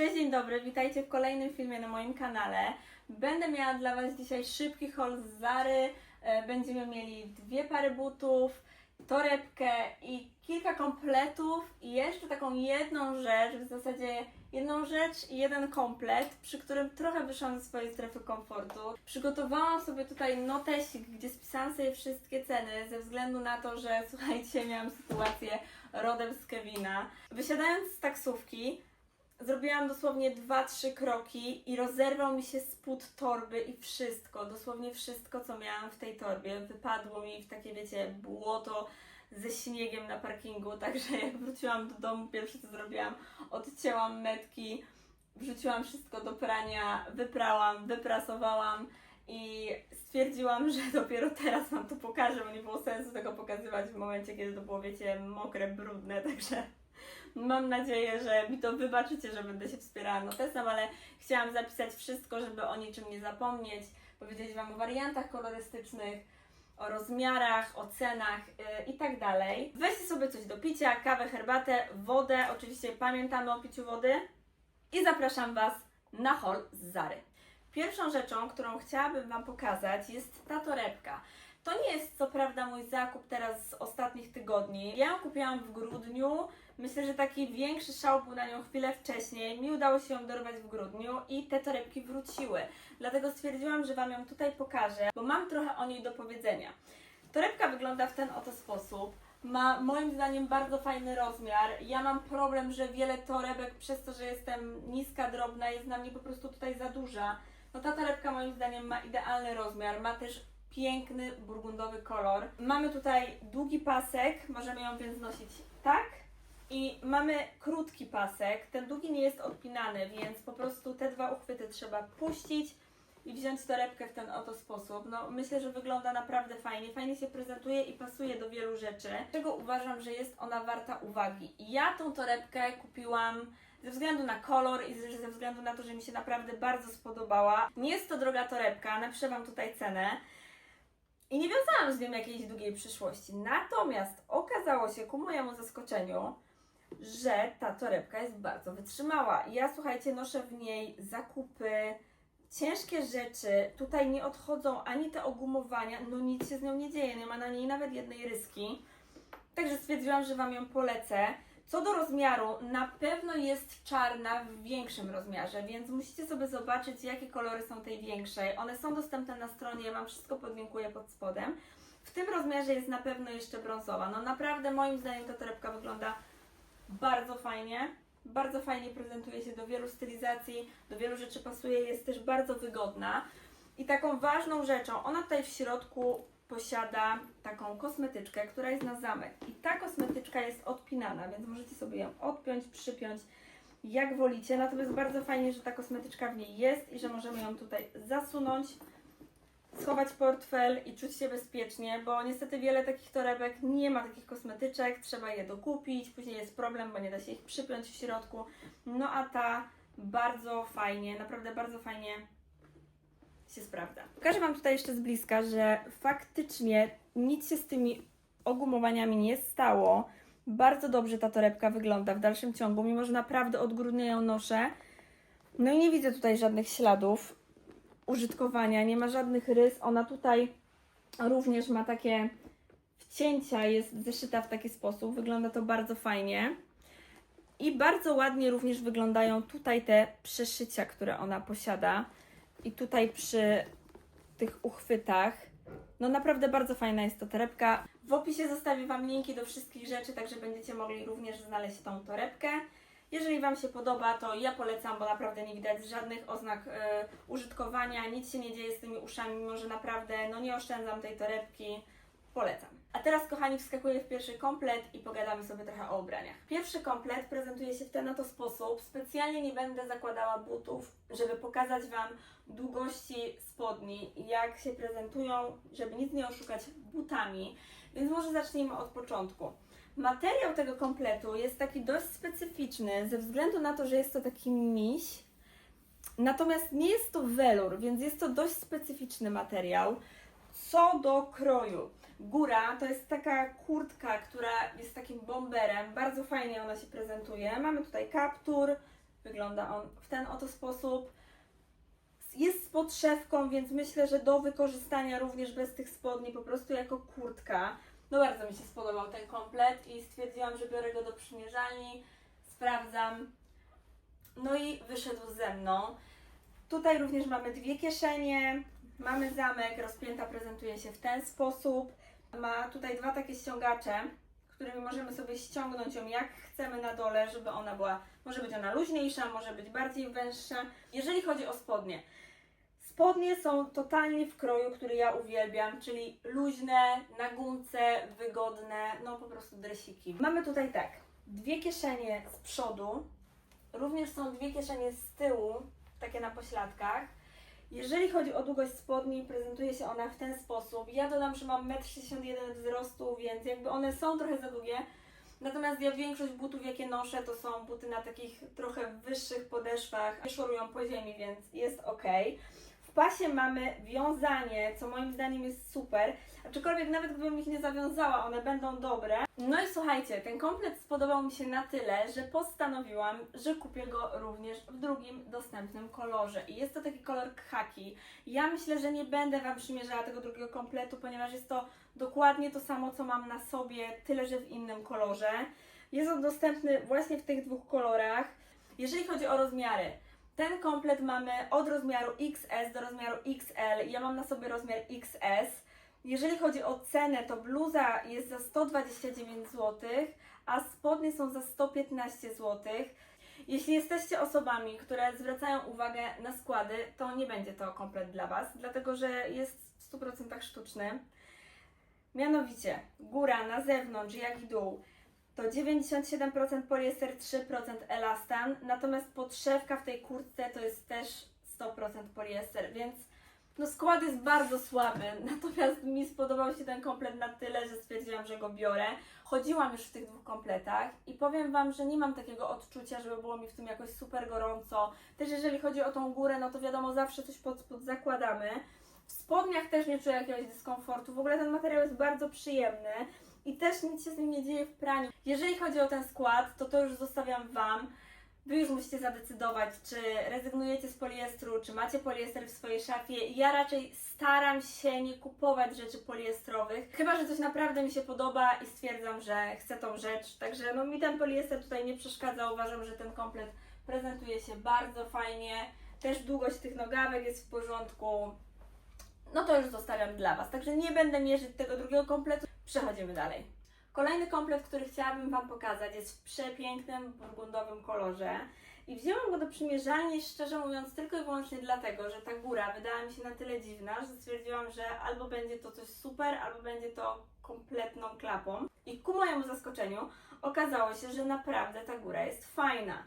Cześć, dzień dobry, witajcie w kolejnym filmie na moim kanale. Będę miała dla Was dzisiaj szybki haul z Zary. E, Będziemy mieli dwie pary butów, torebkę i kilka kompletów i jeszcze taką jedną rzecz, w zasadzie jedną rzecz i jeden komplet, przy którym trochę wyszłam ze swojej strefy komfortu. Przygotowałam sobie tutaj notesik, gdzie spisałam sobie wszystkie ceny ze względu na to, że słuchajcie, miałam sytuację rodem z Kevina. Wysiadając z taksówki, Zrobiłam dosłownie 2-3 kroki i rozerwał mi się spód torby i wszystko, dosłownie wszystko, co miałam w tej torbie. Wypadło mi w takie, wiecie, błoto ze śniegiem na parkingu, także jak wróciłam do domu, pierwsze co zrobiłam, odcięłam metki, wrzuciłam wszystko do prania, wyprałam, wyprasowałam i stwierdziłam, że dopiero teraz Wam to pokażę, bo nie było sensu tego pokazywać w momencie, kiedy to było, wiecie, mokre, brudne, także Mam nadzieję, że mi to wybaczycie, że będę się wspierała notesem, ale chciałam zapisać wszystko, żeby o niczym nie zapomnieć, powiedzieć Wam o wariantach kolorystycznych, o rozmiarach, o cenach yy, i tak dalej. Weźcie sobie coś do picia, kawę, herbatę, wodę, oczywiście pamiętamy o piciu wody i zapraszam Was na haul z Zary. Pierwszą rzeczą, którą chciałabym Wam pokazać jest ta torebka. To nie jest co prawda mój zakup teraz z ostatnich tygodni. Ja ją kupiłam w grudniu. Myślę, że taki większy szał był na nią chwilę wcześniej. Mi udało się ją dorwać w grudniu i te torebki wróciły. Dlatego stwierdziłam, że Wam ją tutaj pokażę, bo mam trochę o niej do powiedzenia. Torebka wygląda w ten oto sposób. Ma moim zdaniem bardzo fajny rozmiar. Ja mam problem, że wiele torebek przez to, że jestem niska, drobna, jest na mnie po prostu tutaj za duża. No ta torebka moim zdaniem ma idealny rozmiar. Ma też piękny burgundowy kolor. Mamy tutaj długi pasek, możemy ją więc nosić tak. I mamy krótki pasek. Ten długi nie jest odpinany, więc po prostu te dwa uchwyty trzeba puścić i wziąć torebkę w ten oto sposób. No myślę, że wygląda naprawdę fajnie. Fajnie się prezentuje i pasuje do wielu rzeczy. Czego uważam, że jest ona warta uwagi. Ja tą torebkę kupiłam ze względu na kolor i ze względu na to, że mi się naprawdę bardzo spodobała. Nie jest to droga torebka, napiszę Wam tutaj cenę. I nie wiązałam z nią jakiejś długiej przyszłości. Natomiast okazało się ku mojemu zaskoczeniu, że ta torebka jest bardzo wytrzymała. Ja słuchajcie, noszę w niej zakupy, ciężkie rzeczy. Tutaj nie odchodzą ani te ogumowania, no nic się z nią nie dzieje, nie ma na niej nawet jednej ryski. Także stwierdziłam, że Wam ją polecę. Co do rozmiaru, na pewno jest czarna w większym rozmiarze, więc musicie sobie zobaczyć, jakie kolory są tej większej. One są dostępne na stronie, ja Wam wszystko podlinkuję pod spodem. W tym rozmiarze jest na pewno jeszcze brązowa. No naprawdę moim zdaniem ta torebka wygląda bardzo fajnie. Bardzo fajnie prezentuje się do wielu stylizacji, do wielu rzeczy pasuje, jest też bardzo wygodna. I taką ważną rzeczą, ona tutaj w środku posiada taką kosmetyczkę, która jest na zamek. I ta kosmetyczka jest odpinana, więc możecie sobie ją odpiąć, przypiąć, jak wolicie. Natomiast bardzo fajnie, że ta kosmetyczka w niej jest i że możemy ją tutaj zasunąć, schować portfel i czuć się bezpiecznie, bo niestety wiele takich torebek nie ma takich kosmetyczek, trzeba je dokupić, później jest problem, bo nie da się ich przypiąć w środku. No a ta bardzo fajnie, naprawdę bardzo fajnie się sprawdza. Pokażę Wam tutaj jeszcze z bliska, że faktycznie nic się z tymi ogumowaniami nie stało. Bardzo dobrze ta torebka wygląda w dalszym ciągu, mimo że naprawdę od grudnia ją noszę. No i nie widzę tutaj żadnych śladów użytkowania, nie ma żadnych rys. Ona tutaj również ma takie wcięcia, jest zeszyta w taki sposób. Wygląda to bardzo fajnie. I bardzo ładnie również wyglądają tutaj te przeszycia, które ona posiada. I tutaj przy tych uchwytach. No naprawdę bardzo fajna jest to torebka. W opisie zostawię Wam linki do wszystkich rzeczy, także będziecie mogli również znaleźć tą torebkę. Jeżeli Wam się podoba, to ja polecam, bo naprawdę nie widać żadnych oznak e, użytkowania, nic się nie dzieje z tymi uszami, mimo że naprawdę no nie oszczędzam tej torebki. Polecam. A teraz, kochani, wskakuję w pierwszy komplet i pogadamy sobie trochę o ubraniach. Pierwszy komplet prezentuje się w ten oto sposób. Specjalnie nie będę zakładała butów, żeby pokazać Wam długości spodni, jak się prezentują, żeby nic nie oszukać butami. Więc może zacznijmy od początku. Materiał tego kompletu jest taki dość specyficzny, ze względu na to, że jest to taki miś. Natomiast nie jest to welur, więc jest to dość specyficzny materiał. Co do kroju. Góra to jest taka kurtka, która jest takim bomberem. Bardzo fajnie ona się prezentuje. Mamy tutaj kaptur, wygląda on w ten oto sposób. Jest z podszewką, więc myślę, że do wykorzystania również bez tych spodni, po prostu jako kurtka. No bardzo mi się spodobał ten komplet i stwierdziłam, że biorę go do przymierzalni, sprawdzam. No i wyszedł ze mną. Tutaj również mamy dwie kieszenie, mamy zamek, rozpięta prezentuje się w ten sposób. Ma tutaj dwa takie ściągacze, którymi możemy sobie ściągnąć ją jak chcemy na dole, żeby ona była, może być ona luźniejsza, może być bardziej węższa. Jeżeli chodzi o spodnie, spodnie są totalnie w kroju, który ja uwielbiam, czyli luźne, na gumce, wygodne, no po prostu dresiki. Mamy tutaj tak, dwie kieszenie z przodu, również są dwie kieszenie z tyłu, takie na pośladkach. Jeżeli chodzi o długość spodni, prezentuje się ona w ten sposób. Ja dodam, że mam 1,61 m wzrostu, więc jakby one są trochę za długie. Natomiast ja większość butów, jakie noszę, to są buty na takich trochę wyższych podeszwach. Nie szorują po ziemi, więc jest ok. W pasie mamy wiązanie, co moim zdaniem jest super. Aczkolwiek nawet gdybym ich nie zawiązała, one będą dobre. No i słuchajcie, ten komplet spodobał mi się na tyle, że postanowiłam, że kupię go również w drugim dostępnym kolorze. I jest to taki kolor khaki. Ja myślę, że nie będę Wam przymierzała tego drugiego kompletu, ponieważ jest to dokładnie to samo, co mam na sobie, tyle że w innym kolorze. Jest on dostępny właśnie w tych dwóch kolorach. Jeżeli chodzi o rozmiary, ten komplet mamy od rozmiaru XS do rozmiaru XL. Ja mam na sobie rozmiar XS. Jeżeli chodzi o cenę, to bluza jest za 129 zł, a spodnie są za 115 zł. Jeśli jesteście osobami, które zwracają uwagę na składy, to nie będzie to komplet dla Was, dlatego że jest w 100% sztuczny. Mianowicie, góra na zewnątrz, jak i dół, to 97% poliester, 3% elastan, natomiast podszewka w tej kurtce to jest też 100% poliester, więc no skład jest bardzo słaby, natomiast mi spodobał się ten komplet na tyle, że stwierdziłam, że go biorę. Chodziłam już w tych dwóch kompletach i powiem Wam, że nie mam takiego odczucia, żeby było mi w tym jakoś super gorąco. Też jeżeli chodzi o tą górę, no to wiadomo, zawsze coś pod spód zakładamy. W spodniach też nie czuję jakiegoś dyskomfortu. W ogóle ten materiał jest bardzo przyjemny i też nic się z nim nie dzieje w praniu. Jeżeli chodzi o ten skład, to to już zostawiam Wam. Wy już musicie zadecydować, czy rezygnujecie z poliestru, czy macie poliester w swojej szafie. Ja raczej staram się nie kupować rzeczy poliestrowych, chyba że coś naprawdę mi się podoba i stwierdzam, że chcę tą rzecz. Także no mi ten poliester tutaj nie przeszkadza. Uważam, że ten komplet prezentuje się bardzo fajnie. Też długość tych nogawek jest w porządku. No to już zostawiam dla Was. Także nie będę mierzyć tego drugiego kompletu. Przechodzimy dalej. Kolejny komplet, który chciałabym Wam pokazać, jest w przepięknym burgundowym kolorze. I wzięłam go do przymierzalni, szczerze mówiąc, tylko i wyłącznie dlatego, że ta góra wydała mi się na tyle dziwna, że stwierdziłam, że albo będzie to coś super, albo będzie to kompletną klapą. I ku mojemu zaskoczeniu okazało się, że naprawdę ta góra jest fajna.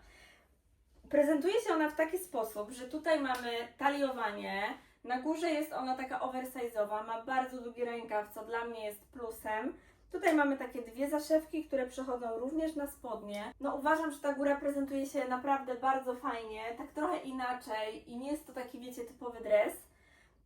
Prezentuje się ona w taki sposób, że tutaj mamy taliowanie, na górze jest ona taka oversize'owa, ma bardzo długi rękaw, co dla mnie jest plusem. Tutaj mamy takie dwie zaszewki, które przechodzą również na spodnie. No uważam, że ta góra prezentuje się naprawdę bardzo fajnie, tak trochę inaczej i nie jest to taki, wiecie, typowy dres.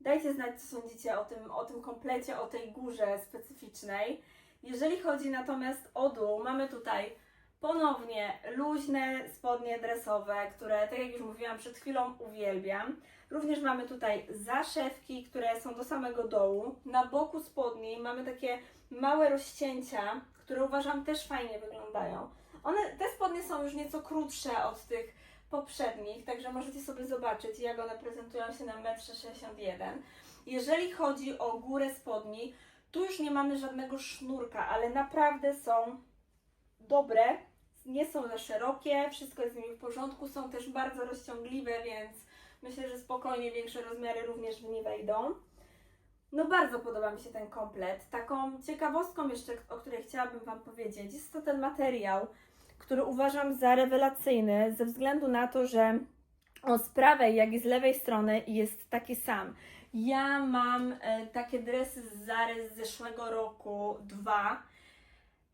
Dajcie znać, co sądzicie o tym, o tym komplecie, o tej górze specyficznej. Jeżeli chodzi natomiast o dół, mamy tutaj ponownie luźne spodnie dresowe, które, tak jak już mówiłam przed chwilą, uwielbiam. Również mamy tutaj zaszewki, które są do samego dołu. Na boku spodni mamy takie małe rozcięcia, które uważam też fajnie wyglądają. One, te spodnie są już nieco krótsze od tych poprzednich, także możecie sobie zobaczyć, jak one prezentują się na 1,61 m. Jeżeli chodzi o górę spodni, tu już nie mamy żadnego sznurka, ale naprawdę są dobre, nie są za szerokie, wszystko jest z nimi w porządku, są też bardzo rozciągliwe, więc myślę, że spokojnie większe rozmiary również w nie wejdą. No bardzo podoba mi się ten komplet. Taką ciekawostką jeszcze, o której chciałabym Wam powiedzieć, jest to ten materiał, który uważam za rewelacyjny ze względu na to, że on z prawej, jak i z lewej strony jest taki sam. Ja mam e, takie dresy z Zary z zeszłego roku, dwa.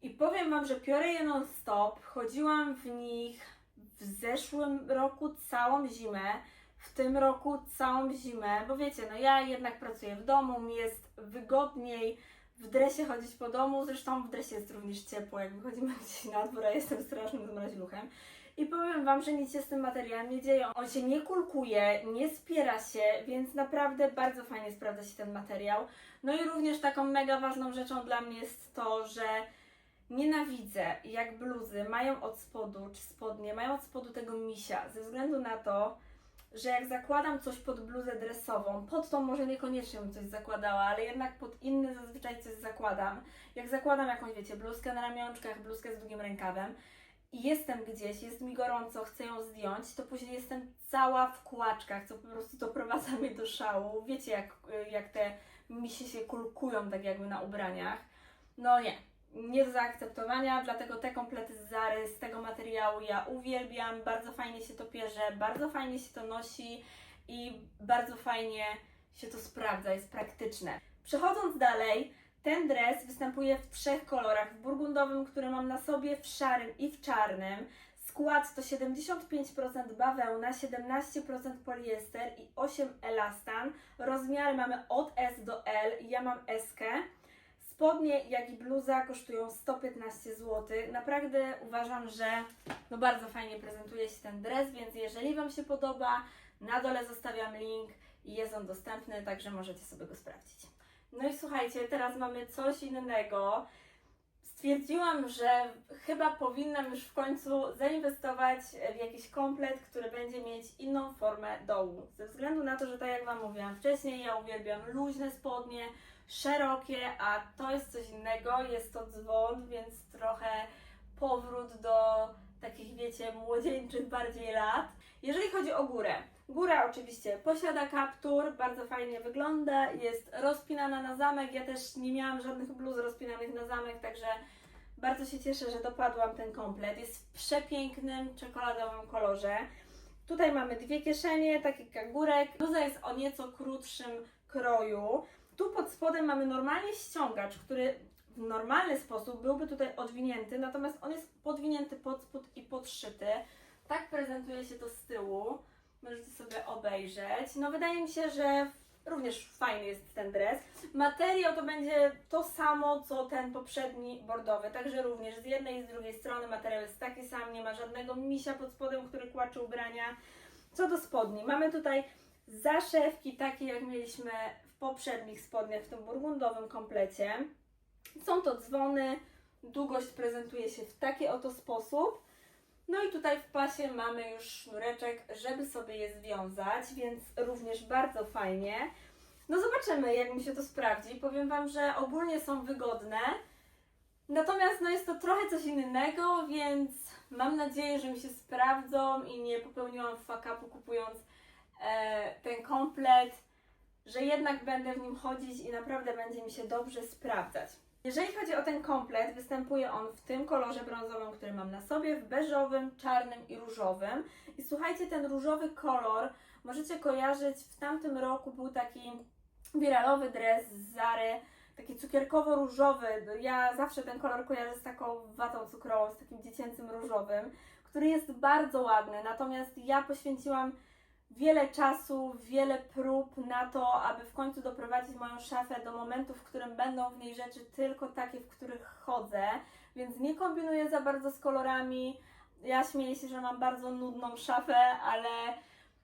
I powiem Wam, że piorę je non stop. Chodziłam w nich w zeszłym roku całą zimę, w tym roku całą zimę, bo wiecie, no ja jednak pracuję w domu, mi jest wygodniej w dresie chodzić po domu, zresztą w dresie jest również ciepło, jak wychodzimy gdzieś na dwór, a jestem strasznym zmraźluchem. I powiem Wam, że nic się z tym materiałem nie dzieje. On się nie kulkuje, nie spiera się, więc naprawdę bardzo fajnie sprawdza się ten materiał. No i również taką mega ważną rzeczą dla mnie jest to, że nienawidzę jak bluzy mają od spodu, czy spodnie, mają od spodu tego misia, ze względu na to, że jak zakładam coś pod bluzę dresową, pod tą może niekoniecznie bym coś zakładała, ale jednak pod inny zazwyczaj coś zakładam. Jak zakładam jakąś, wiecie, bluzkę na ramionczkach, bluzkę z długim rękawem i jestem gdzieś, jest mi gorąco, chcę ją zdjąć, to później jestem cała w kłaczkach, co po prostu doprowadza mnie do szału. Wiecie, jak, jak te misie się kulkują tak jakby na ubraniach. No nie, nie do zaakceptowania, dlatego te komplety z Zary, z tego materiału ja uwielbiam, bardzo fajnie się to pierze, bardzo fajnie się to nosi i bardzo fajnie się to sprawdza, jest praktyczne. Przechodząc dalej, ten dres występuje w trzech kolorach, w burgundowym, który mam na sobie, w szarym i w czarnym. Skład to 75% bawełna, 17% poliester i 8 elastan. Rozmiary mamy od S do L, ja mam S. -kę. Spodnie, jak i bluza kosztują 115 zł. Naprawdę uważam, że no bardzo fajnie prezentuje się ten dres, więc jeżeli Wam się podoba, na dole zostawiam link i jest on dostępny, także możecie sobie go sprawdzić. No i słuchajcie, teraz mamy coś innego. Stwierdziłam, że chyba powinnam już w końcu zainwestować w jakiś komplet, który będzie mieć inną formę dołu. Ze względu na to, że tak jak Wam mówiłam wcześniej, ja uwielbiam luźne spodnie, szerokie, a to jest coś innego, jest to dzwon, więc trochę powrót do takich, wiecie, młodzieńczych bardziej lat. Jeżeli chodzi o górę, góra oczywiście posiada kaptur, bardzo fajnie wygląda, jest rozpinana na zamek. Ja też nie miałam żadnych bluz rozpinanych na zamek, także bardzo się cieszę, że dopadłam ten komplet. Jest w przepięknym czekoladowym kolorze. Tutaj mamy dwie kieszenie, taki kagurek. Bluza jest o nieco krótszym kroju. Tu pod spodem mamy normalnie ściągacz, który w normalny sposób byłby tutaj odwinięty, natomiast on jest podwinięty pod spód i podszyty. Tak prezentuje się to z tyłu. Możecie sobie obejrzeć. No wydaje mi się, że również fajny jest ten dres. Materiał to będzie to samo, co ten poprzedni bordowy, także również z jednej i z drugiej strony materiał jest taki sam, nie ma żadnego misia pod spodem, który kłaczy ubrania. Co do spodni, mamy tutaj zaszewki takie jak mieliśmy poprzednich spodniach, w tym burgundowym komplecie. Są to dzwony, długość prezentuje się w taki oto sposób. No i tutaj w pasie mamy już sznureczek, żeby sobie je związać, więc również bardzo fajnie. No zobaczymy, jak mi się to sprawdzi. Powiem Wam, że ogólnie są wygodne. Natomiast no jest to trochę coś innego, więc mam nadzieję, że mi się sprawdzą i nie popełniłam fakapu kupując e, ten komplet, że jednak będę w nim chodzić i naprawdę będzie mi się dobrze sprawdzać. Jeżeli chodzi o ten komplet, występuje on w tym kolorze brązowym, który mam na sobie, w beżowym, czarnym i różowym. I słuchajcie, ten różowy kolor możecie kojarzyć, w tamtym roku był taki wiralowy dres z Zary, taki cukierkowo-różowy. Ja zawsze ten kolor kojarzę z taką watą cukrową, z takim dziecięcym różowym, który jest bardzo ładny. Natomiast ja poświęciłam wiele czasu, wiele prób na to, aby w końcu doprowadzić moją szafę do momentu, w którym będą w niej rzeczy tylko takie, w których chodzę, więc nie kombinuję za bardzo z kolorami. Ja śmieję się, że mam bardzo nudną szafę, ale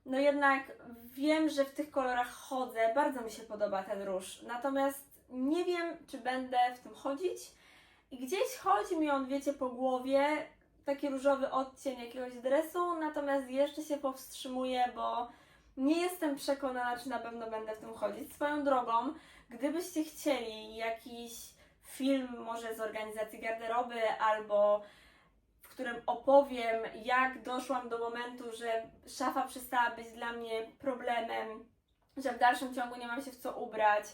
no jednak wiem, że w tych kolorach chodzę. Bardzo mi się podoba ten róż. Natomiast nie wiem, czy będę w tym chodzić. I gdzieś chodzi mi on, wiecie, po głowie, taki różowy odcień jakiegoś dresu, natomiast jeszcze się powstrzymuję, bo nie jestem przekonana, czy na pewno będę w tym chodzić. Swoją drogą, gdybyście chcieli jakiś film może z organizacji garderoby albo w którym opowiem, jak doszłam do momentu, że szafa przestała być dla mnie problemem, że w dalszym ciągu nie mam się w co ubrać.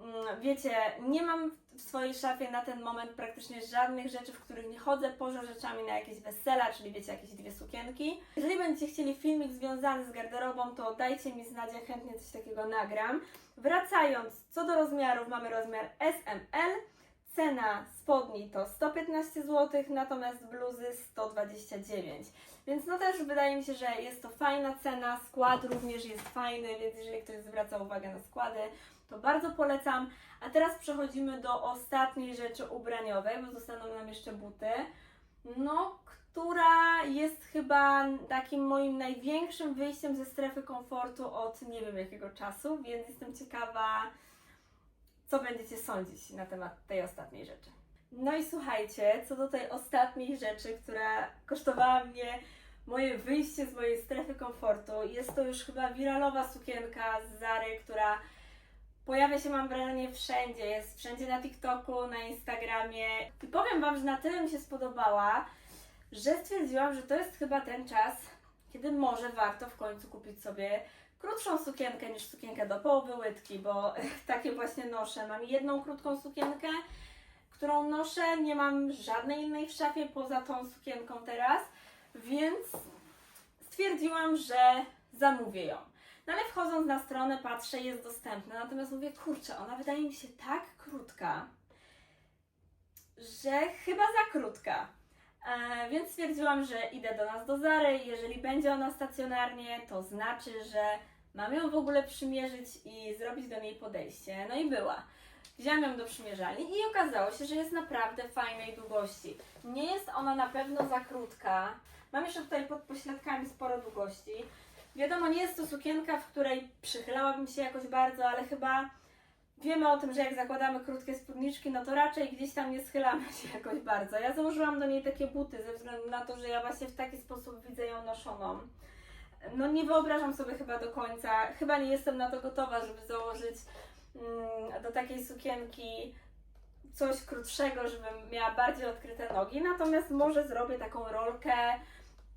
Mm, Wiecie, nie mam w swojej szafie na ten moment praktycznie żadnych rzeczy, w których nie chodzę, poza rzeczami na jakieś wesela, czyli wiecie, jakieś dwie sukienki. Jeżeli będziecie chcieli filmik związany z garderobą, to dajcie mi znać, ja chętnie coś takiego nagram. Wracając, co do rozmiarów, mamy rozmiar SML. Cena spodni to 115 zł, natomiast bluzy 129. Więc no też wydaje mi się, że jest to fajna cena, skład również jest fajny, więc jeżeli ktoś zwraca uwagę na składy, to bardzo polecam. A teraz przechodzimy do ostatniej rzeczy ubraniowej, bo zostaną nam jeszcze buty. No, która jest chyba takim moim największym wyjściem ze strefy komfortu od nie wiem jakiego czasu, więc jestem ciekawa, co będziecie sądzić na temat tej ostatniej rzeczy. No i słuchajcie, co do tej ostatniej rzeczy, która kosztowała mnie moje wyjście z mojej strefy komfortu, jest to już chyba wiralowa sukienka z Zary, która pojawia się mam wrażenie wszędzie, jest wszędzie na TikToku, na Instagramie i powiem Wam, że na tyle mi się spodobała, że stwierdziłam, że to jest chyba ten czas, kiedy może warto w końcu kupić sobie krótszą sukienkę niż sukienkę do połowy łydki, bo takie właśnie noszę. Mam jedną krótką sukienkę, którą noszę, nie mam żadnej innej w szafie poza tą sukienką teraz, więc stwierdziłam, że zamówię ją. No ale wchodząc na stronę patrzę, jest dostępna, natomiast mówię, kurczę, ona wydaje mi się tak krótka, że chyba za krótka. E, więc stwierdziłam, że idę do nas do Zary. Jeżeli będzie ona stacjonarnie, to znaczy, że mam ją w ogóle przymierzyć i zrobić do niej podejście. No i była. Wziąłem ją do przymierzalni i okazało się, że jest naprawdę fajnej długości. Nie jest ona na pewno za krótka. Mam jeszcze tutaj pod pośladkami sporo długości. Wiadomo, nie jest to sukienka, w której przychylałabym się jakoś bardzo, ale chyba wiemy o tym, że jak zakładamy krótkie spódniczki, no to raczej gdzieś tam nie schylamy się jakoś bardzo. Ja założyłam do niej takie buty ze względu na to, że ja właśnie w taki sposób widzę ją noszoną. No nie wyobrażam sobie chyba do końca, chyba nie jestem na to gotowa, żeby założyć mm, do takiej sukienki coś krótszego, żebym miała bardziej odkryte nogi, natomiast może zrobię taką rolkę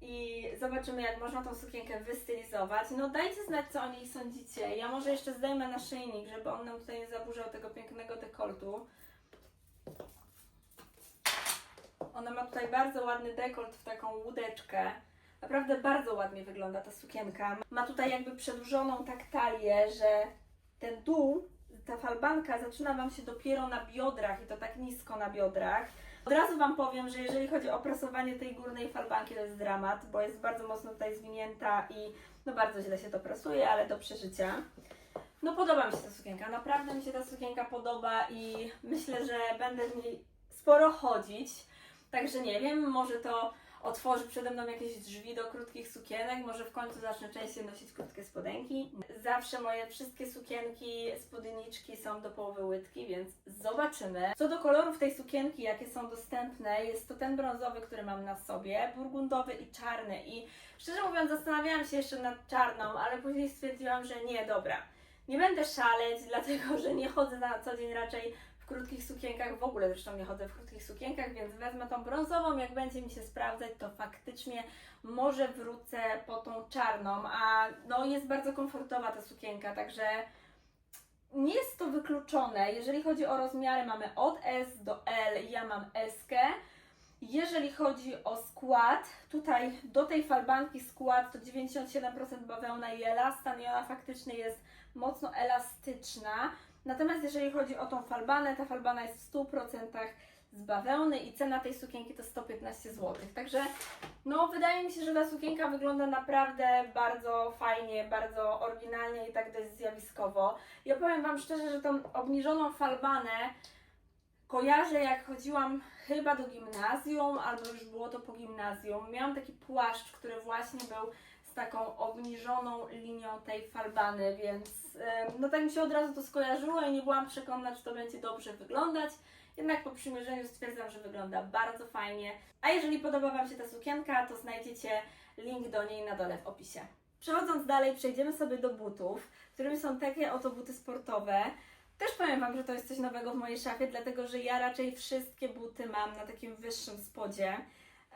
i zobaczymy, jak można tą sukienkę wystylizować. No dajcie znać, co o niej sądzicie. Ja może jeszcze zdejmę naszyjnik, żeby on nam tutaj nie zaburzał tego pięknego dekoltu. Ona ma tutaj bardzo ładny dekolt w taką łódeczkę. Naprawdę bardzo ładnie wygląda ta sukienka. Ma tutaj jakby przedłużoną tak talię, że ten dół, ta falbanka zaczyna Wam się dopiero na biodrach i to tak nisko na biodrach. Od razu Wam powiem, że jeżeli chodzi o prasowanie tej górnej falbanki, to jest dramat, bo jest bardzo mocno tutaj zwinięta i no bardzo źle się to prasuje, ale do przeżycia. No podoba mi się ta sukienka, naprawdę mi się ta sukienka podoba i myślę, że będę w niej sporo chodzić. Także nie wiem, może to otworzy przede mną jakieś drzwi do krótkich sukienek, może w końcu zacznę częściej nosić krótkie spodenki. Zawsze moje wszystkie sukienki, spódniczki są do połowy łydki, więc zobaczymy. Co do kolorów tej sukienki, jakie są dostępne, jest to ten brązowy, który mam na sobie, burgundowy i czarny. I szczerze mówiąc, zastanawiałam się jeszcze nad czarną, ale później stwierdziłam, że nie, dobra. Nie będę szaleć, dlatego że nie chodzę na co dzień raczej w krótkich sukienkach, w ogóle zresztą nie chodzę w krótkich sukienkach, więc wezmę tą brązową, jak będzie mi się sprawdzać, to faktycznie może wrócę po tą czarną, a no jest bardzo komfortowa ta sukienka, także nie jest to wykluczone. Jeżeli chodzi o rozmiary, mamy od S do L, ja mam S. -kę. Jeżeli chodzi o skład, tutaj do tej falbanki skład to 97% bawełna i elastan i ona faktycznie jest mocno elastyczna. Natomiast jeżeli chodzi o tą falbanę, ta falbana jest w 100% z bawełny i cena tej sukienki to 115 zł. Także no wydaje mi się, że ta sukienka wygląda naprawdę bardzo fajnie, bardzo oryginalnie i tak dość zjawiskowo. Ja powiem Wam szczerze, że tą obniżoną falbanę kojarzę jak chodziłam chyba do gimnazjum, albo już było to po gimnazjum. Miałam taki płaszcz, który właśnie był taką obniżoną linią tej falbany, więc no tak mi się od razu to skojarzyło i nie byłam przekonana, czy to będzie dobrze wyglądać. Jednak po przymierzeniu stwierdzam, że wygląda bardzo fajnie. A jeżeli podoba Wam się ta sukienka, to znajdziecie link do niej na dole w opisie. Przechodząc dalej, przejdziemy sobie do butów, którymi są takie oto buty sportowe. Też powiem Wam, że to jest coś nowego w mojej szafie, dlatego że ja raczej wszystkie buty mam na takim wyższym spodzie.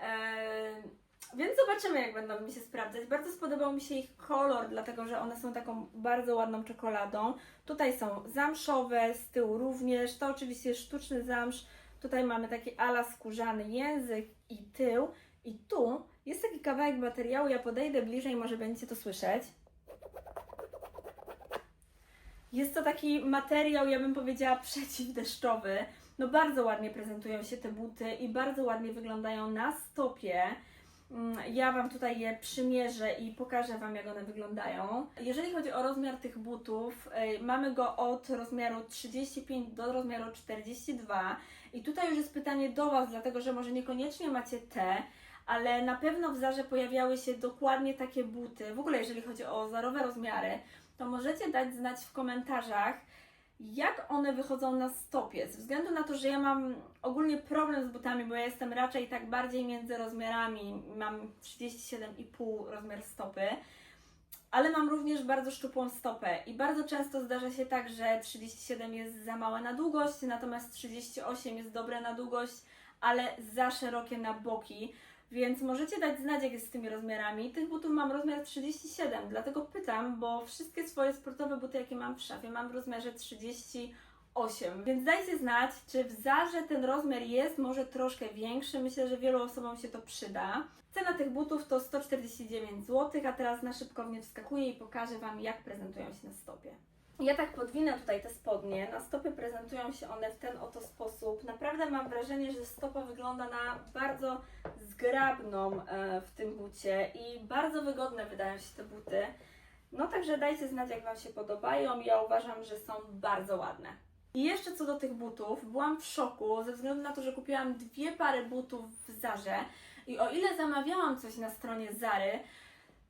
Eee, więc zobaczymy, jak będą mi się sprawdzać. Bardzo spodobał mi się ich kolor, dlatego że one są taką bardzo ładną czekoladą. Tutaj są zamszowe, z tyłu również. To oczywiście jest sztuczny zamsz. Tutaj mamy taki ala skórzany język i tył. I tu jest taki kawałek materiału. Ja podejdę bliżej, może będziecie to słyszeć. Jest to taki materiał, ja bym powiedziała, przeciwdeszczowy. No bardzo ładnie prezentują się te buty i bardzo ładnie wyglądają na stopie. Mm, Ja Wam tutaj je przymierzę i pokażę Wam, jak one wyglądają. Jeżeli chodzi o rozmiar tych butów, ej, mamy go od rozmiaru 35 do rozmiaru 42. I tutaj już jest pytanie do Was, dlatego że może niekoniecznie macie te, ale na pewno w Zarze pojawiały się dokładnie takie buty. W ogóle jeżeli chodzi o zarowe rozmiary, to możecie dać znać w komentarzach, jak one wychodzą na stopie. Ze względu na to, że ja mam ogólnie problem z butami, bo ja jestem raczej tak bardziej między rozmiarami. Mam 37,5 rozmiar stopy, ale mam również bardzo szczupłą stopę i bardzo często zdarza się tak, że 37 jest za małe na długość, natomiast 38 jest dobre na długość, ale za szerokie na boki. Więc możecie dać znać, jak jest z tymi rozmiarami. Tych butów mam rozmiar 37, dlatego pytam, bo wszystkie swoje sportowe buty, jakie mam w szafie, mam w rozmiarze 38. Więc dajcie znać, czy w Zarze ten rozmiar jest może troszkę większy. Myślę, że wielu osobom się to przyda. Cena tych butów to 149 zł, a teraz na szybkownie wskakuję i pokażę Wam, jak prezentują się na stopie. Ja tak podwinę tutaj te spodnie. Na stopie prezentują się one w ten oto sposób. Naprawdę mam wrażenie, że stopa wygląda na bardzo zgrabną e, w tym bucie i bardzo wygodne wydają się te buty. No także dajcie znać, jak Wam się podobają. Ja uważam, że są bardzo ładne. I jeszcze co do tych butów, byłam w szoku ze względu na to, że kupiłam dwie pary butów w Zarze i o ile zamawiałam coś na stronie Zary,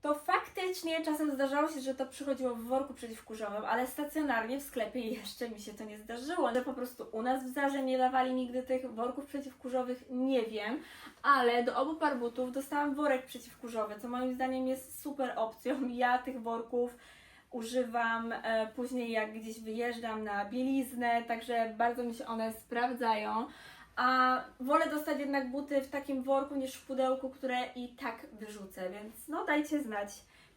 to faktycznie czasem zdarzało się, że to przychodziło w worku przeciwkurzowym, ale stacjonarnie w sklepie jeszcze mi się to nie zdarzyło. Że po prostu u nas w Zarze nie dawali nigdy tych worków przeciwkurzowych, nie wiem, ale do obu par butów dostałam worek przeciwkurzowy, co moim zdaniem jest super opcją. Ja tych worków używam e, później jak gdzieś wyjeżdżam na bieliznę, także bardzo mi się one sprawdzają. A wolę dostać jednak buty w takim worku niż w pudełku, które i tak wyrzucę, więc no dajcie znać,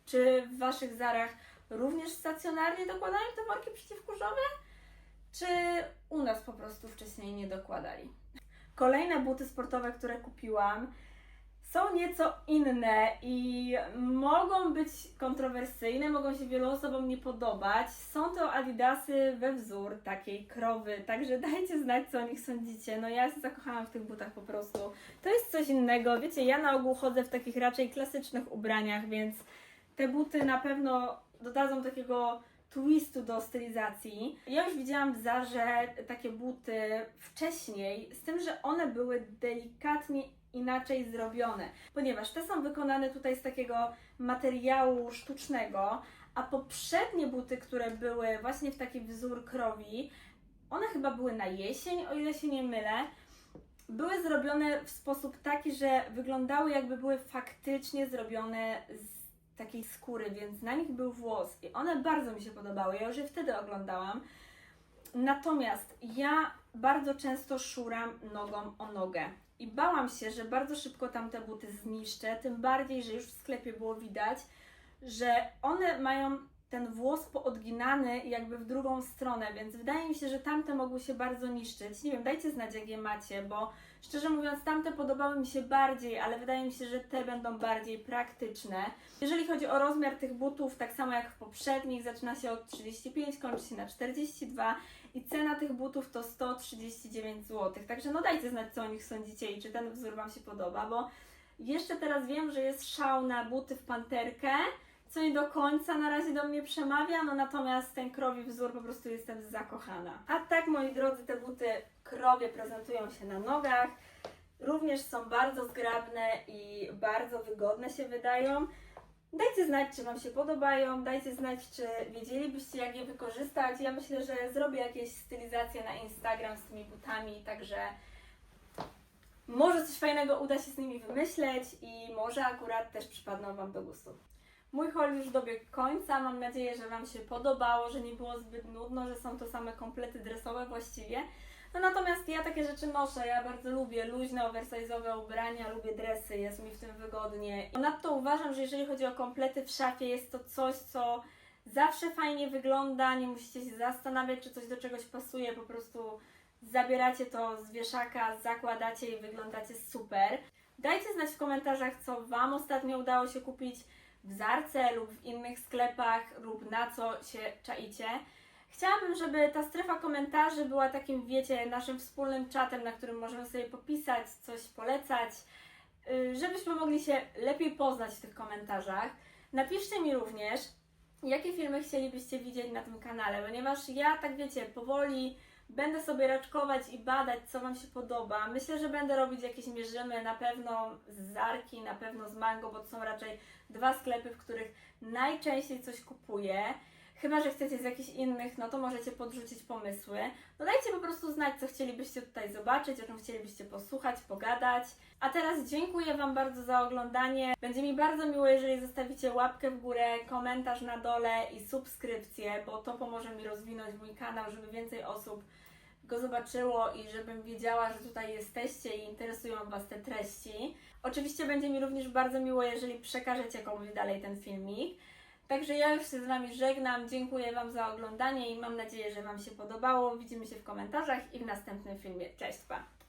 czy w Waszych zarach również stacjonarnie dokładają te worki przeciwkurzowe, czy u nas po prostu wcześniej nie dokładali. Kolejne buty sportowe, które kupiłam, są nieco inne i mogą być kontrowersyjne, mogą się wielu osobom nie podobać. Są to Adidasy we wzór takiej krowy, także dajcie znać, co o nich sądzicie. No ja się zakochałam w tych butach po prostu. To jest coś innego. Wiecie, ja na ogół chodzę w takich raczej klasycznych ubraniach, więc te buty na pewno dodadzą takiego twistu do stylizacji. Ja już widziałam w Zarze takie buty wcześniej, z tym, że one były delikatnie inaczej zrobione, ponieważ te są wykonane tutaj z takiego materiału sztucznego, a poprzednie buty, które były właśnie w taki wzór krowi, one chyba były na jesień, o ile się nie mylę, były zrobione w sposób taki, że wyglądały jakby były faktycznie zrobione z takiej skóry, więc na nich był włos i one bardzo mi się podobały. Ja już je wtedy oglądałam. Natomiast ja bardzo często szuram nogą o nogę i bałam się, że bardzo szybko tamte buty zniszczę, tym bardziej, że już w sklepie było widać, że one mają ten włos poodginany jakby w drugą stronę, więc wydaje mi się, że tamte mogły się bardzo niszczyć. Nie wiem, dajcie znać jak je macie, bo szczerze mówiąc tamte podobały mi się bardziej, ale wydaje mi się, że te będą bardziej praktyczne. Jeżeli chodzi o rozmiar tych butów, tak samo jak w poprzednich, zaczyna się od 35, kończy się na 42 i cena tych butów to 139 zł. Także no dajcie znać co o nich sądzicie i czy ten wzór Wam się podoba, bo jeszcze teraz wiem, że jest szał na buty w panterkę, co nie do końca na razie do mnie przemawia, no natomiast ten krowi wzór po prostu jestem zakochana. A tak, moi drodzy, te buty krowie prezentują się na nogach. Również są bardzo zgrabne i bardzo wygodne się wydają. Dajcie znać, czy Wam się podobają, dajcie znać, czy wiedzielibyście, jak je wykorzystać. Ja myślę, że zrobię jakieś stylizacje na Instagram z tymi butami, także może coś fajnego uda się z nimi wymyśleć i może akurat też przypadną Wam do gustu. Mój haul już dobiegł końca. Mam nadzieję, że Wam się podobało, że nie było zbyt nudno, że są to same komplety dresowe właściwie. No natomiast ja takie rzeczy noszę, ja bardzo lubię luźne, oversize'owe ubrania, lubię dresy, jest mi w tym wygodnie. Ponadto uważam, że jeżeli chodzi o komplety w szafie, jest to coś, co zawsze fajnie wygląda, nie musicie się zastanawiać, czy coś do czegoś pasuje, po prostu zabieracie to z wieszaka, zakładacie i wyglądacie super. Dajcie znać w komentarzach, co Wam ostatnio udało się kupić w Zarce lub w innych sklepach lub na co się czaicie. Chciałabym, żeby ta strefa komentarzy była takim, wiecie, naszym wspólnym czatem, na którym możemy sobie popisać, coś polecać, yy, żebyśmy mogli się lepiej poznać w tych komentarzach. Napiszcie mi również, jakie filmy chcielibyście widzieć na tym kanale, ponieważ ja, tak wiecie, powoli Będę sobie raczkować i badać, co Wam się podoba. Myślę, że będę robić jakieś mierzymy, na pewno z Zarki, na pewno z Mango, bo to są raczej dwa sklepy, w których najczęściej coś kupuję. Chyba, że chcecie z jakichś innych, no to możecie podrzucić pomysły. No dajcie po prostu znać, co chcielibyście tutaj zobaczyć, o czym chcielibyście posłuchać, pogadać. A teraz dziękuję Wam bardzo za oglądanie. Będzie mi bardzo miło, jeżeli zostawicie łapkę w górę, komentarz na dole i subskrypcję, bo to pomoże mi rozwinąć mój kanał, żeby więcej osób go zobaczyło i żebym wiedziała, że tutaj jesteście i interesują Was te treści. Oczywiście będzie mi również bardzo miło, jeżeli przekażecie komuś dalej ten filmik. Także ja już się z Wami żegnam. Dziękuję Wam za oglądanie i mam nadzieję, że Wam się podobało. Widzimy się w komentarzach i w następnym filmie. Cześć, pa!